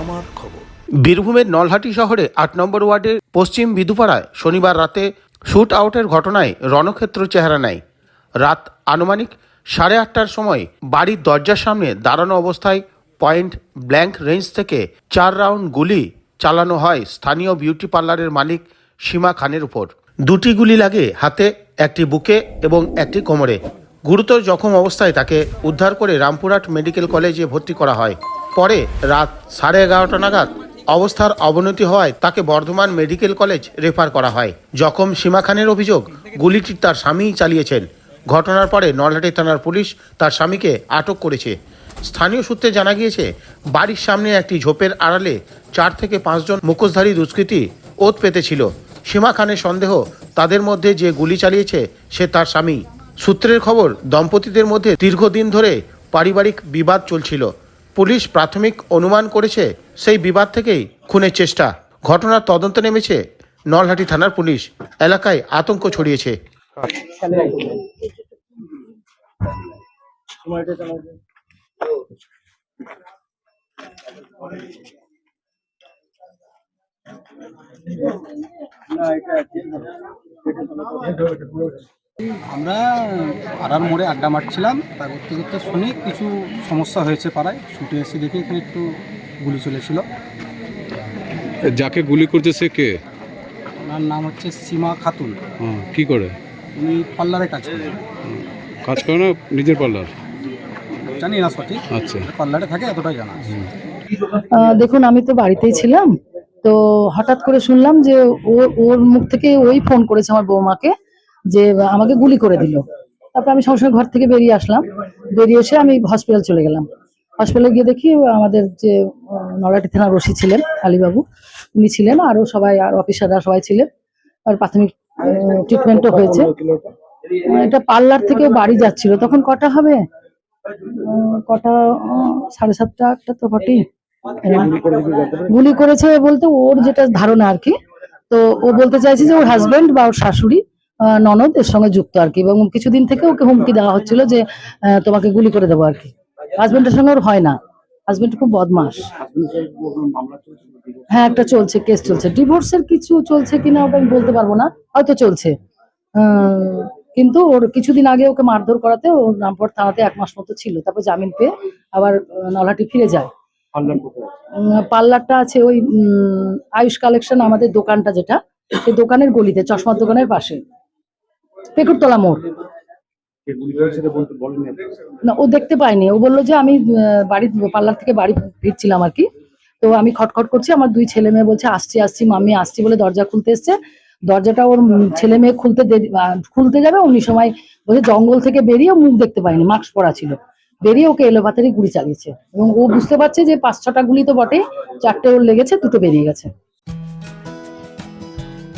আমার খবর। বীরভূমের নলহাটি শহরে আট নম্বর ওয়ার্ডের পশ্চিম বিধুপাড়ায় শনিবার রাতে শুট আউটের ঘটনায় রণক্ষেত্র চেহারা নেয়। রাত আনুমানিক সাড়ে আটটার সময় বাড়ির দরজার সামনে দাঁড়ানো অবস্থায় পয়েন্ট ব্ল্যাঙ্ক রেঞ্জ থেকে চার রাউন্ড গুলি চালানো হয় স্থানীয় বিউটি পার্লারের মালিক সীমা খানের উপর। দুটি গুলি লাগে হাতে, একটি বুকে এবং একটি কোমরে। গুরুতর জখম অবস্থায় তাকে উদ্ধার করে রামপুরহাট মেডিকেল কলেজে ভর্তি করা হয়। পরে রাত সাড়ে এগারোটা নাগাদ অবস্থার অবনতি হওয়ায় তাকে বর্ধমান মেডিকেল কলেজ রেফার করা হয়। জখম সীমা খানের অভিযোগ, গুলিটি তার স্বামীই চালিয়েছেন। ঘটনার পরে নলহাটি থানার পুলিশ তার স্বামীকে আটক করেছে। স্থানীয় সূত্রে জানা গিয়েছে, বাড়ির সামনে একটি ঝোপের আড়ালে চার থেকে পাঁচজন মুখোশধারী দুষ্কৃতী ওত পেতেছিল। সীমা খানের সন্দেহ, তাদের মধ্যে যে গুলি চালিয়েছে সে তার স্বামী। সূত্রের খবর, দম্পতিদের মধ্যে দীর্ঘদিন ধরে পারিবারিক বিবাদ চলছিল। পুলিশ প্রাথমিক অনুমান করেছে সেই বিবাদ থেকেই খুনের চেষ্টা। ঘটনার তদন্তে নেমেছে নলহাটি থানার পুলিশ। এলাকায় আতঙ্ক ছড়িয়েছে। আমরা পাড়ার মোড়ে আড্ডা মারছিলাম তা করতে করতে শুনি কিছু সমস্যা হয়েছে পাড়ায়। ছুটে এসে দেখি এখানে একটু গুলি চলেছিল। যাকে গুলি করছে সে কে? ওনার নাম হচ্ছে সীমা খাতুন। হুম, কি করে? উনি পার্লারে কাজ করেন। কাজ করে না নিজের পার্লার? জানি না সঠিক। আচ্ছা। পার্লারে থাকে এতটাই জানা আছে। আহ, দেখুন আমি তো বাড়িতেই ছিলাম তো হঠাৎ করে শুনলাম যে ও ওর মুখ থেকে ওই ফোন করেছে আমার বৌমাকে। যে আমাকে গুলি করে দিল। তারপর আমি সঙ্গে সঙ্গে ঘর থেকে বেরিয়ে আসলাম। বেরিয়ে এসে আমি হসপিটাল চলে গেলাম। হসপিটালে গিয়ে দেখি আমাদের যে নড়াটি থানার রশি ছিলেন আলীবাবু। উনি ছিলেন আরও সবাই আর অফিসাররা সবাই ছিলেন। আর প্রাথমিক ট্রিটমেন্টও হয়েছে। এটা পার্লার থেকে বাড়ি যাচ্ছিল। তখন কটা হবে? কটা সাড়ে সাতটা আটটা তো বটেই। গুলি করেছে বলতে ওর যেটা ধারণা আর কি তো ও বলতে চাইছে যে ওর হাজবেন্ড বা ওর শাশুড়ি ননদ এর সঙ্গে যুক্ত আর কি। এবং কিছুদিন থেকে ওকে হুমকি দেওয়া হচ্ছিল যে তোমাকে গুলি করে দেবো আর কি। হাজবেন্ডের সঙ্গে ওর হয় না। হাজবেন্ড খুব বদমাস হ্যাঁ একটা চলছে কেস চলছে। ডিভোর্সের কিছু চলছে কিনা ওটা আমি বলতে পারব না। হয়তো চলছে। কিন্তু ওর কিছুদিন আগে ওকে মারধর করাতে ও রামপুর থানাতে এক মাস মতো ছিল। তারপর জামিন পেয়ে আবার নলহাটি ফিরে যায়। পার্লারটা আছে? ওই আয়ুষ কালেকশন আমাদের দোকানটা যেটা সেই দোকানের গলিতে চশমার দোকানের পাশে। পেকুরতলা মোড়। না ও দেখতে পায়নি। ও বলল যে আমি বাড়ি পার্লার থেকে বাড়ি ফিরছিলাম আর কি। তো আমি খটখট করছি আমার দুই ছেলে মেয়ে বলছে আসছি আসছি মাম্মি আসছি বলে দরজা খুলতে এসছে। দরজাটা ওর ছেলে মেয়ে খুলতে খুলতে যাবে উনি সময় বলছে জঙ্গল থেকে বেরিয়ে মুখ দেখতে পায়নি মাস্ক পরা ছিল। বেরিয়ে ওকে এলোপাতারি গুলি চালিয়েছে। এবং ও বুঝতে পারছে যে পাঁচ ছটা গুলি তো বটে চারটে ওর লেগেছে দুটো বেরিয়ে গেছে।